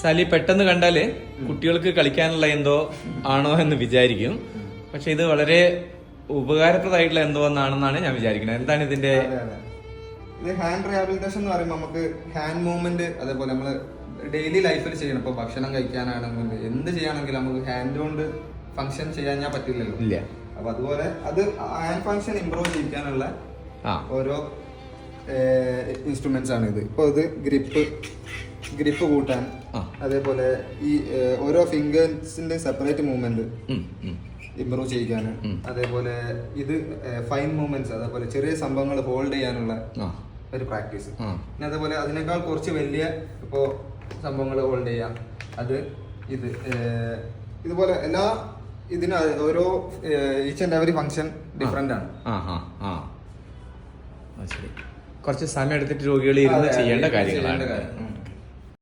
Sally പെട്ടെന്ന് കണ്ടാൽ കുട്ടികൾക്ക് കളിക്കാനുള്ള എന്തോ ആണോ എന്ന് വിചാരിക്കും. പക്ഷെ ഇത് വളരെ ഉപകാരപ്രദമായിട്ടുള്ള എന്തോ ഒന്നാണെന്നാണ് ഞാൻ വിചാരിക്കുന്നത്. എന്താണ് ഇതിന്റെ. ഇത് ഹാൻഡ് റിഹാബിലിറ്റേഷൻ എന്ന് പറയുമ്പോൾ നമുക്ക് ഹാൻഡ് മൂവ്മെന്റ് അതേപോലെ നമ്മൾ ഡെയിലി ലൈഫിൽ ചെയ്യണം. ഇപ്പൊ ഭക്ഷണം കഴിക്കാനാണെങ്കിലും എന്ത് ചെയ്യണമെങ്കിലും നമുക്ക് ഹാൻഡ് കൊണ്ട് ഫങ്ഷൻ ചെയ്യാൻ ഞാൻ പറ്റില്ലല്ലോ. അപ്പൊ അതുപോലെ അത് ഹാൻഡ് ഫങ്ഷൻ ഇമ്പ്രൂവ് ചെയ്യിക്കാനുള്ള ഓരോ ഇൻസ്ട്രുമെന്റ്സ് ആണ് ഇത്. ഇപ്പൊ ഇത് ഗ്രിപ്പ് ഗ്രിപ്പ് കൂട്ടാൻ അതേപോലെ ഈ ഓരോ ഫിംഗേഴ്സിന്റെ സെപ്പറേറ്റ് മൂവ്മെന്റ്. ഇമ്പ്രൂവ് ചെയ്യിക്കാൻ അതേപോലെ ഇത് ഫൈൻ മൂവ്മെന്റ്സ് അതേപോലെ ചെറിയ സംഭവങ്ങൾ ഹോൾഡ് ചെയ്യാനുള്ള ഒരു പ്രാക്ടീസ്. പിന്നെ അതേപോലെ അതിനേക്കാൾ കുറച്ച് വലിയ ഇപ്പോ സംഭവങ്ങൾ ഹോൾഡ് ചെയ്യാം. അത് ഇത് ഇതുപോലെ എല്ലാ ഇതിന് ഓരോ each and every function different ആണ്. ശരി. കുറച്ച് സമയം എടുത്തിട്ട് രോഗികൾ ഇരുന്ന് ചെയ്യേണ്ട കാര്യങ്ങളാണ്.